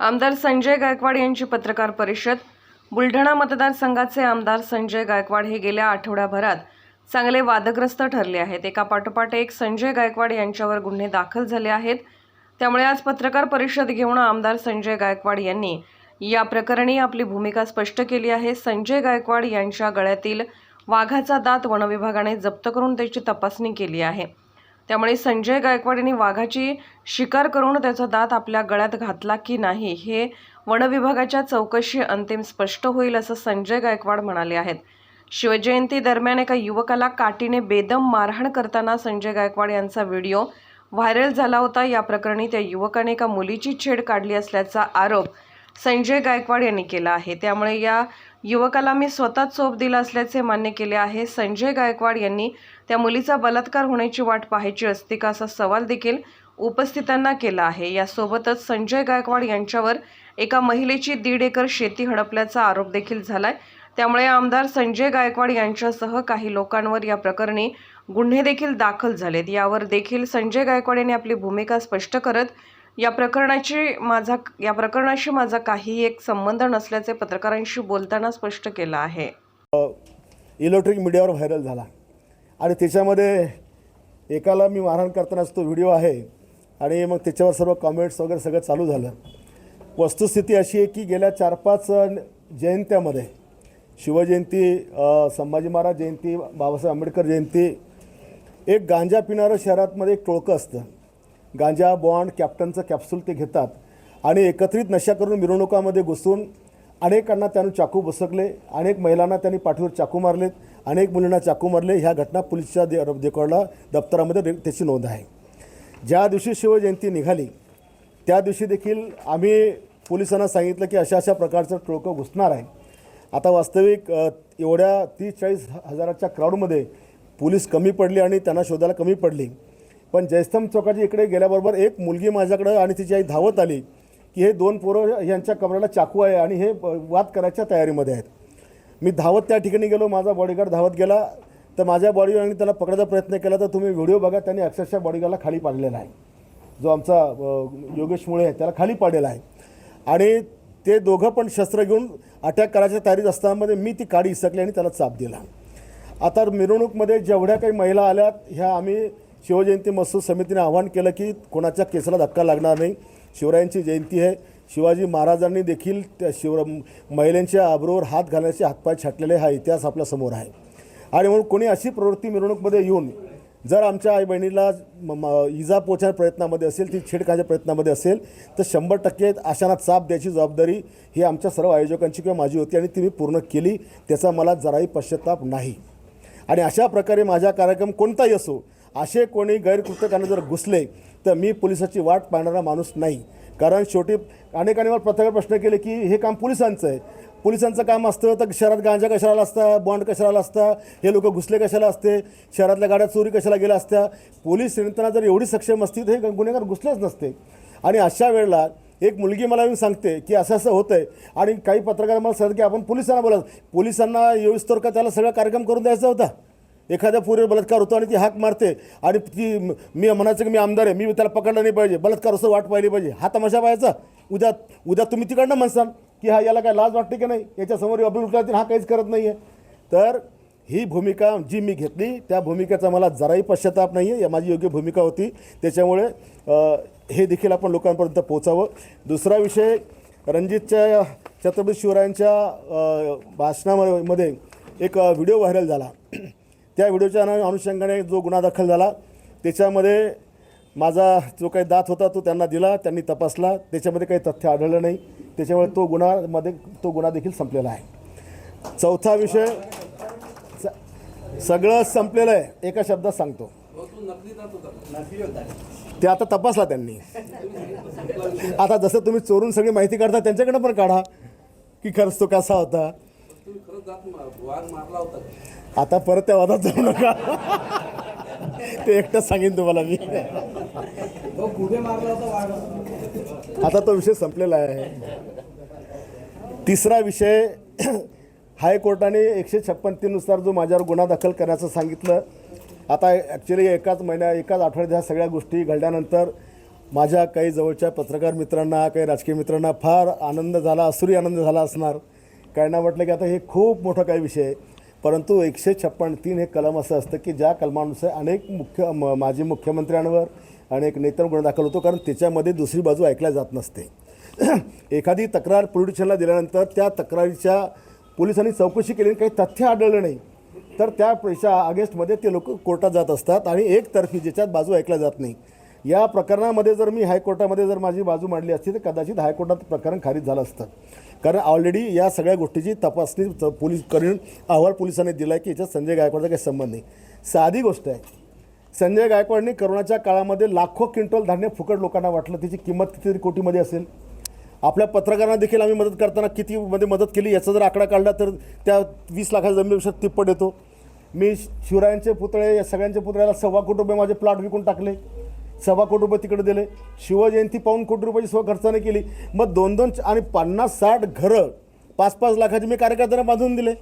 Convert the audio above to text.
आमदार संजय गायकवाड यांची पत्रकार परिषद. बुलढाणा मतदारसंघाचे आमदार संजय गायकवाड हे गेल्या आठवड्याभरात चांगले वादग्रस्त ठरले आहेत. एका पाठोपाठ एक संजय गायकवाड यांच्यावर गुन्हे दाखल झाले आहेत. त्यामुळे आज पत्रकार परिषद घेऊन आमदार संजय गायकवाड यांनी या प्रकरणी आपली भूमिका स्पष्ट केली आहे. संजय गायकवाड यांच्या गळ्यातील वाघाचा दात वनविभागाने जप्त करून त्याची तपासणी केली आहे. त्यामुळे संजय गायकवाड यांनी वाघाची शिकार करून त्याचा दात आपल्या गळ्यात घातला की नाही हे वनविभागाच्या चौकशी अंतिम स्पष्ट होईल असं संजय गायकवाड म्हणाले आहेत. शिवजयंती दरम्यान एका युवकाला काठीने बेदम मारहाण करताना संजय गायकवाड यांचा व्हिडिओ व्हायरल झाला होता. या प्रकरणी त्या युवकाने एका मुलीची छेड काढली असल्याचा आरोप संजय गायकवाड यांनी केला आहे. त्यामुळे या युवकाला मी स्वतः चोप दिला असल्याचे मान्य केले आहे. संजय गायकवाड यांनी त्या मुलीचा बलात्कार होण्याची वाट पाहायची असते का असा सवाल देखील उपस्थितांना केला आहे. यासोबतच संजय गायकवाड यांच्यावर एका महिलेची दीड एकर शेती हडपल्याचा आरोप देखील झालाय. त्यामुळे आमदार संजय गायकवाड यांच्यासह काही लोकांवर या प्रकरणी गुन्हे देखील दाखल झालेत. यावर देखील संजय गायकवाड यांनी आपली भूमिका स्पष्ट करत या प्रकरणाची माझा या प्रकरणाशी माझा काही एक संबंध नसल्याचे पत्रकारांशी बोलताना स्पष्ट केलं आहे. इलेक्ट्रिक मीडियावर व्हायरल झाला. आणि त्याच्यामध्ये एकाला मी मारहाण करतानाच तो व्हिडिओ आहे आणि मग त्याच्यावर सर्व कॉमेंट्स वगैरे सगळं चालू झालं. वस्तुस्थिती अशी आहे की गेल्या चार पाच जयंत्यामध्ये शिवजयंती संभाजी महाराज जयंती बाबासाहेब आंबेडकर जयंती एक गांजा पिणारं शहरातमध्ये एक टोळकं असतं. गांजा बॉन्ड कॅप्टनचं कॅप्सूल ते घेतात आणि एकत्रित नशा करून मिरवणुकामध्ये घुसून अनेकांना त्यानं चाकू बसकले अनेक महिलांना त्यांनी पाठीवर चाकू मारलेत अनेक मुलींना चाकू मारले. ह्या घटना पोलिसच्या दे रेकॉर्डला दप्तरामध्ये त्याची नोंद आहे. ज्या दिवशी शिवजयंती निघाली त्या दिवशी देखील आम्ही पोलिसांना सांगितलं की अशा अशा प्रकारचं टोळकं घुसणार आहे. आता वास्तविक एवढ्या तीस चाळीस हजाराच्या क्राऊडमध्ये पोलीस कमी पडली आणि त्यांना शोधायला कमी पडली. पण जयस्तंभ चौकाच्या इकडे गेल्याबरोबर एक मुलगी माझ्याकडं आणि तिची आई धावत आली. की हे दोन पोरं यांच्या कमराला चाकू आहे आणि हे वाद करायच्या तयारीमध्ये आहेत. मी धावत त्या ठिकाणी गेलो माझा बॉडीगार्ड धावत गेला. तर माझ्या बॉडीगार्डने त्याला पकडायचा प्रयत्न केला तर तुम्ही व्हिडिओ बघा त्यांनी अक्षरशः बॉडीगार्डला खाली पाडलेला आहे. जो आमचा योगेश मुळे आहे त्याला खाली पाडलेला आहे. आणि ते दोघं पण शस्त्र घेऊन अटॅक करायच्या तयारीत असतानामध्ये मी ती काडी इसकली आणि त्याला चाप दिला. आता मिरवणूकमध्ये जेवढ्या काही महिला आल्यात ह्या आम्ही शिवजयंती महोत्सव समितीने आवाहन केलं की कोणाच्या केसाला धक्का लागणार नाही. शिवरायांची जयंती आहे. शिवाजी महाराजांनी देखील त्या शिव महिलांच्या आबरोवर हात घालण्याचे हातपाय छाटलेले हा इतिहास आपल्यासमोर आहे. आणि म्हणून कोणी अशी प्रवृत्ती मिरवणूकमध्ये येऊन जर आमच्या आई बहिणीला इजा पोचण्याच्या प्रयत्नामध्ये असेल ती छेड खाण्याच्या प्रयत्नामध्ये असेल तर शंभर टक्के अशांना चाप द्यायची जबाबदारी ही आमच्या सर्व आयोजकांची किंवा माझी होती आणि ती मी पूर्ण केली त्याचा मला जराही पश्चाताप नाही. आणि अशा प्रकारे माझा कार्यक्रम कोणताही असो असे कोणी गैरकृत्यकाने जर घुसले तर मी पोलिसाची वाट पाहणारा माणूस नाही. कारण शेवटी अनेकांनी मला पत्रकार प्रश्न केले की हे काम पोलिसांचं आहे. पोलिसांचं काम असतं तर शहरात गांजा कशाला असता बॉन्ड कशाला असता हे लोक घुसले कशाला असते शहरातल्या गाड्या चोरी कशाला गेल्या असत्या? पोलीस यंत्रणा जर एवढी सक्षम असती तर हे गुन्हेगार घुसलेच नसते. आणि अशा वेळेला एक मुलगी मला येऊन सांगते की असं असं होतं आहे आणि काही पत्रकार मला सांगतात की आपण पोलिसांना बोला पोलिसांना येऊस्तोवर का त्याला सगळा कार्यक्रम करून द्यायचा होता. एखाद्या पोरीवर बलात्कार होतो आणि ती हाक मारते आणि ती मी म्हणायचं की मी आमदार आहे मी त्याला पकडलं नाही पाहिजे बलात्कार असं वाट पाहिली पाहिजे. हा तमाशा पाहायचा. उद्या उद्या तुम्ही तिकडनं म्हणसाल की हा याला काय लाज वाटते की नाही? याच्यासमोर अब्दुल उठला हा काहीच करत नाही आहे तर ही भूमिका जी मी घेतली त्या भूमिकेचा मला जराही पश्चाताप नाही आहे या माझी योग्य भूमिका होती. त्याच्यामुळे हे देखील आपण लोकांपर्यंत पोचावं दुसरा विषय रणजितच्या छत्रपती शिवरायांच्या भाषणामध्ये एक व्हिडिओ व्हायरल झाला. त्या व्हिडिओच्या अनुषंगाने जो गुन्हा दाखल झाला त्याच्यामध्ये माझा जो काही दात होता तो त्यांना दिला त्यांनी तपासला त्याच्यामध्ये काही तथ्य आढळलं नाही. त्याच्यामुळे तो गुन्हामध्ये तो गुन्हा देखील संपलेला आहे. चौथा विषय स- सगळं संपलेलं आहे. एका शब्दात सांगतो. ते आता तपासला त्यांनी. आता जसं तुम्ही चोरून सगळी माहिती काढता त्यांच्याकडे पण काढा की खरंच तो कसा होता. आता परत त्या वादात जाऊ नका. ते एकटंच सांगेन तुम्हाला मी. आता तो विषय संपलेला आहे. तिसरा विषय हायकोर्टाने एकशे छप्पन तीननुसार जो माझ्यावर गुन्हा दाखल करण्याचं सांगितलं आता ॲक्च्युली एकाच महिन्या एकाच आठवड्यात ह्या सगळ्या गोष्टी घडल्यानंतर माझ्या काही जवळच्या पत्रकार मित्रांना काही राजकीय मित्रांना फार आनंद झाला असुरी आनंद झाला असणार. काहींना म्हटलं की आता हे खूप मोठा काही विषय आहे. परंतु एकशे छप्पन तीन हे कलम असं असतं की ज्या कलमानुसार अनेक मुख्य म माजी मुख्यमंत्र्यांवर अनेक नेत्यांवर गुन्हा दाखल होतो कारण त्याच्यामध्ये दुसरी बाजू ऐकल्या जात नसते. एखादी तक्रार प्रोड्युशनला दिल्यानंतर त्या तक्रारीच्या पोलिसांनी चौकशी केली काही तथ्य आढळलं नाही. तर त्या पैशा अगेन्स्टमध्ये ते लोक कोर्टात जात असतात आणि एकतर्फी ज्याच्यात बाजू ऐकल्या जात नाही. या प्रकरणामध्ये जर मी हायकोर्टामध्ये जर माझी बाजू मांडली असती तर कदाचित हायकोर्टात प्रकरण खारिज झालं असतं. कारण ऑलरेडी या सगळ्या गोष्टीची तपासणी पोलीस करून अहवाल पोलिसांनी दिला आहे की याच्यात संजय गायकवाडचा काही संबंध नाही. साधी गोष्ट आहे संजय गायकवाडने करोनाच्या काळामध्ये लाखो क्विंटल धान्य फुकट लोकांना वाटलं त्याची किंमत कितीतरी कोटीमध्ये असेल. आपल्या पत्रकारांना देखील आम्ही मदत करताना किती मध्ये मदत केली याचा जर आकडा काढला तर त्या वीस लाखाच्या जमिनीपेक्षा तिप्पट येतो. मी शिवरायांचे पुतळे या सगळ्यांच्या पुतळ्याला सव्वा कोटी रुपये माझे प्लॉट विकून टाकले. सव्वा कोटी रुपये तिकडे दिले. शिवजयंती पाऊन कोटी रुपयाची स्व खर्चाने केली. मग दोन दोन आणि पन्नास साठ घरं पाच पाच लाखाची मी कार्यकर्त्यांना बांधून दिले.